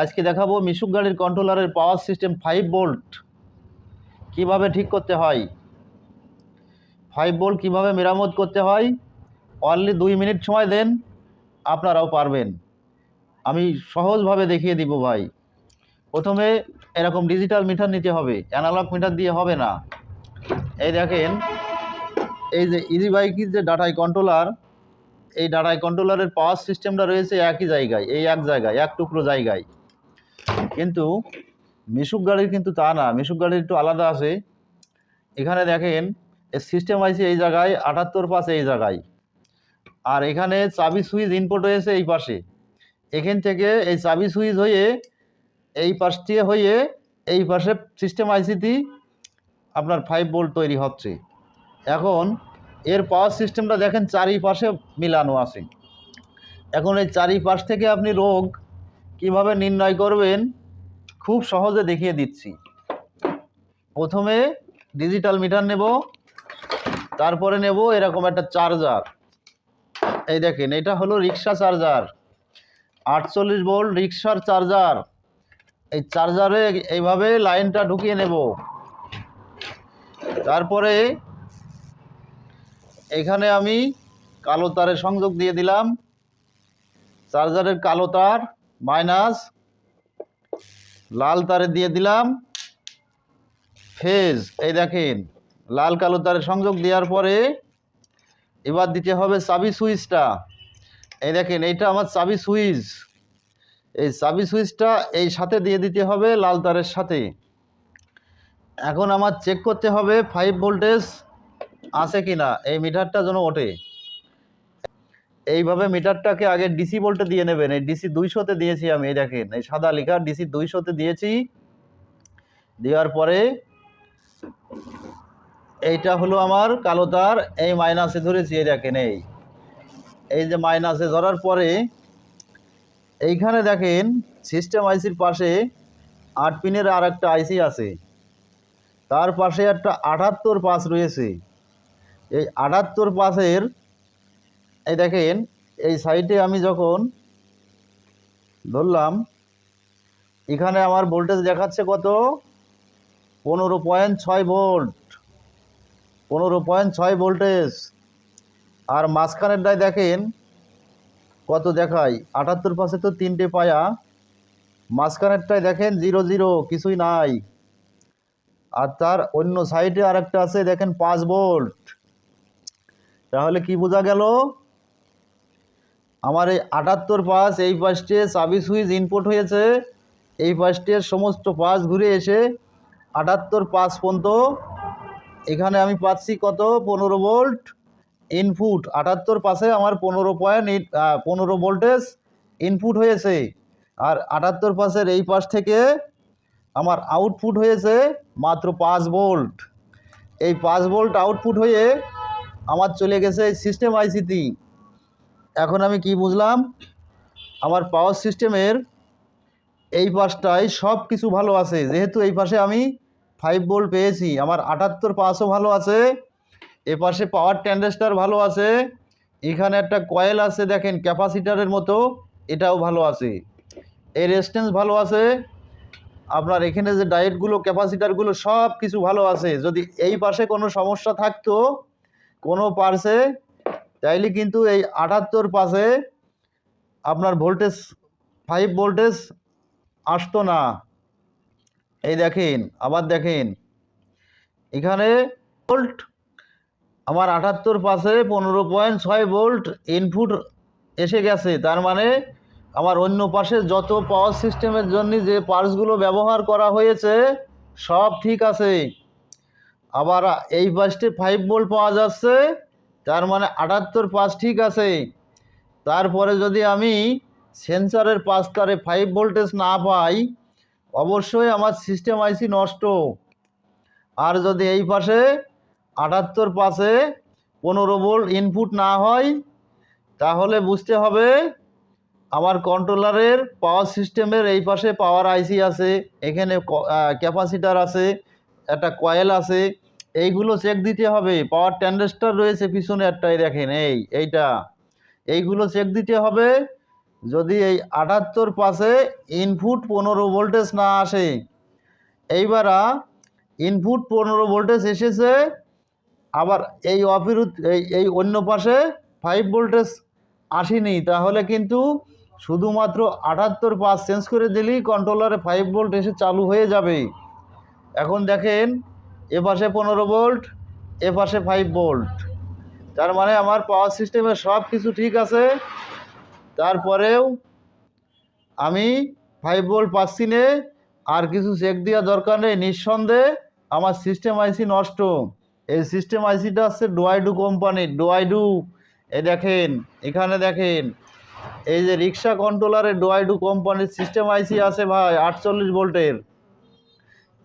আজকে দেখাবো মিশুক গাড়ির কন্ট্রোলারের পাওয়ার সিস্টেম ফাইভ ভোল্ট কীভাবে ঠিক করতে হয়? ফাইভ ভোল্ট কীভাবে মেরামত করতে হয়? অনলি দুই মিনিট সময় দেন, আপনারাও পারবেন। আমি সহজভাবে দেখিয়ে দিব ভাই। প্রথমে এরকম ডিজিটাল মিটার নিতে হবে অ্যানালগ মিটার দিয়ে হবে না। এই দেখেন, এই যে ইজি বাইকের যে ডাটাই কন্ট্রোলার এই ডাটাই কন্ট্রোলারের পাওয়ার সিস্টেমটা রয়েছে একই জায়গায়, এই এক জায়গায়, এক টুকরো জায়গায়। কিন্তু মিশুক গাড়ির কিন্তু তা না, মিশুক গাড়ির একটু আলাদা আছে। এখানে দেখেন এর সিস্টেম আছে এই জায়গায়, আটাত্তর পাশে এই জায়গায়। আর এখানে চাবি সুইচ ইনপুট হয়েছে এই পাশে। এখান থেকে এই চাবি সুইচ হয়ে, এই পাশ দিয়ে হয়ে, এই পাশে সিস্টেম আইসিটি আপনার ফাইভ বোল্ট তৈরি হচ্ছে। এখন এর পাওয়ার সিস্টেমটা দেখেন চারিপাশে মিলানো আছে। এখন এই চারিপাশ থেকে আপনি রোগ কীভাবে নির্ণয় করবেন? খুব সহজে দেখিয়ে দিচ্ছি। প্রথমে ডিজিটাল মিটার নেব, তারপরে নেব এরকম একটা চার্জার এই দেখেন, এটা হলো রিক্সা চার্জার আটচল্লিশ ভোল্ট রিক্সার চার্জার এই চার্জারে এইভাবে লাইনটা ঢুকিয়ে নেব। তারপরে এখানে আমি কালো তারের সংযোগ দিয়ে দিলাম। চার্জারের কালো তার মাইনাস লাল তারে দিয়ে দিলাম। ফেজ, এই দেখেন, লাল কালো তারে সংযোগ দেওয়ার পরে এবার দিতে হবে চাবি সুইচটা। এই দেখেন, এইটা আমার চাবি সুইচ। এই চাবি সুইচটা এই সাথে দিয়ে দিতে হবে লাল তারের সাথে। এখন আমার চেক করতে হবে ফাইভ ভোল্টেজ আছে কি না এই মিটারটা যেন ওঠে। এইভাবে মিটারটাকে আগে ডিসি ভোল্টে দিয়ে নেবেন। এই ডিসি দুইশোতে দিয়েছি আমি, এই দেখেন, এই সাদা লিখা ডিসি দুইশোতে দিয়েছি। দেওয়ার পরে এইটা হলো আমার কালো তার, এই মাইনাসে ধরেছি, এই দেখেন, এই। এই যে মাইনাসে ধরার পরে এইখানে দেখেন সিস্টেম আইসির পাশে আট পিনের আর একটা আইসি আছে। তার পাশে একটা আটাত্তর পাস রয়েছে। এই আটাত্তর পাসের এই দেখেন, এই সাইডে আমি যখন ধরলাম, এখানে আমার ভোল্টেজ দেখাচ্ছে কত? পনেরো পয়েন্ট ছয় ভোল্ট পনেরো পয়েন্ট ছয় ভোল্টেজ আর মাঝখানেরটায় দেখেন, কত দেখায়? আটাত্তর পাশে তো তিনটে পায়া। মাঝখানেরটায় দেখেন জিরো জিরো কিছুই নাই। আর তার অন্য সাইডে আরেকটা আছে, দেখেন পাঁচ ভোল্ট তাহলে কি বোঝা গেল? আমার এই আটাত্তর পাস, এই পাশটে চাবি সুইচ ইনপুট হয়েছে। এই পাশটির সমস্ত পাস ঘুরে এসে আটাত্তর পাস পর্যন্ত। এখানে আমি পাচ্ছি কত? পনেরো ভোল্ট ইনপুট আটাত্তর পাশে আমার পনেরো পয়েন্ট পনেরো ভোল্টেজ ইনপুট হয়েছে। আর আটাত্তর পাশের এই পাশ থেকে আমার আউটপুট হয়েছে মাত্র পাঁচ ভোল্ট। এই পাঁচ ভোল্ট আউটপুট হয়ে আমার চলে গেছে সিস্টেম আইসিটি এখন আমি কি বুঝলাম? আমার পাওয়ার সিস্টেমের এই পাশটায় সব কিছু ভালো আছে। যেহেতু এই পাশে আমি ফাইভ ভোল্ট পেয়েছি, আমার আটাত্তর পাঁচও ভালো আছে, এ পাশে পাওয়ার ট্যান্ডেস্টার ভালো আছে, এখানে একটা কয়েল আছে দেখেন ক্যাপাসিটারের মতো, এটাও ভালো আছে। এই রেস্টেন্স ভালো আছে, আপনার এখানে যে ডায়েটগুলো ক্যাপাসিটারগুলো সব কিছু ভালো আছে। যদি এই পাশে কোনো সমস্যা থাকতো, কোনো পার্সে তাইলে কিন্তু এই আটাত্তর পাশে আপনার ভোল্টেজ ফাইভ ভোল্টেজ আসতো না। এই দেখেন, আবার দেখেন। এখানে ভোল্ট আমার আটাত্তর পাশে পনেরো পয়েন্ট ছয় ভোল্ট ইনপুট এসে গেছে। তার মানে আমার অন্য পাশে যত পাওয়ার সিস্টেমের জন্য যে পার্টসগুলো ব্যবহার করা হয়েছে, সব ঠিক আছে। আবার এই পাশটি ফাইভ ভোল্ট পাওয়া যাচ্ছে। তার মানে আটাত্তর পাঁচ ঠিক আছে। তারপরে যদি আমি সেন্সারের পাঁচ তারে ফাইভ ভোল্টেজ না পাই, অবশ্যই আমার সিস্টেম আইসি নষ্ট। আর যদি এই পাশে আটাত্তর পাশে পনেরো ভোল্ট ইনপুট না হয়, তাহলে বুঝতে হবে আমার কন্ট্রোলারের পাওয়ার সিস্টেমের এই পাশে পাওয়ার আইসি আছে, এখানে ক্যাপাসিটার আছে, একটা কয়েল আছে এইগুলো চেক দিতে হবে। পাওয়ার ট্যান্ডেস্টার রয়েছে পিছনে একটাই দেখেন, এই, এইটা। এইগুলো চেক দিতে হবে, যদি এই আটাত্তর পাশে ইনপুট পনেরো ভোল্টেজ না আসে। এইবার ইনপুট পনেরো ভোল্টেজ এসেছে, আবার এই অবিরুদ্ধ, এই এই অন্য পাশে ফাইভ ভোল্টেজ আসেনি। তাহলে কিন্তু শুধুমাত্র আটাত্তর পাস চেঞ্জ করে দিলেই কন্ট্রোলারে ফাইভ ভোল্ট এসে চালু হয়ে যাবে। এখন দেখেন এ পাশে পনেরো ভোল্ট, এ পাশে ফাইভ ভোল্ট। তার মানে আমার পাওয়ার সিস্টেমে সব কিছু ঠিক আছে। তারপরেও আমি ফাইভ ভোল্ট পাচ্ছি নে, আর কিছু চেক দেওয়া দরকার নেই। নিঃসন্দেহে আমার সিস্টেম আইসি নষ্ট। এই সিস্টেম আইসিটা হচ্ছে ডোয়াইডু কোম্পানির ডোয়াইডু এ দেখেন, এখানে দেখেন। এই যে রিক্সা কন্ট্রোলারের ডোয়াইডু কোম্পানির সিস্টেম আইসি আছে ভাই, আটচল্লিশ ভোল্টের।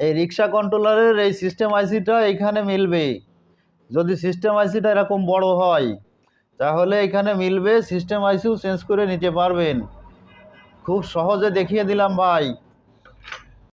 এই রিক্সা কন্ট্রোলারের এই সিস্টেম আইসিটা এখানে মিলবে। যদি সিস্টেম আইসিটা এরকম বড় হয়, তাহলে এখানে মিলবে সিস্টেম আইসিও চেঞ্জ করে নিতে পারবেন। খুব সহজে দেখিয়ে দিলাম ভাই।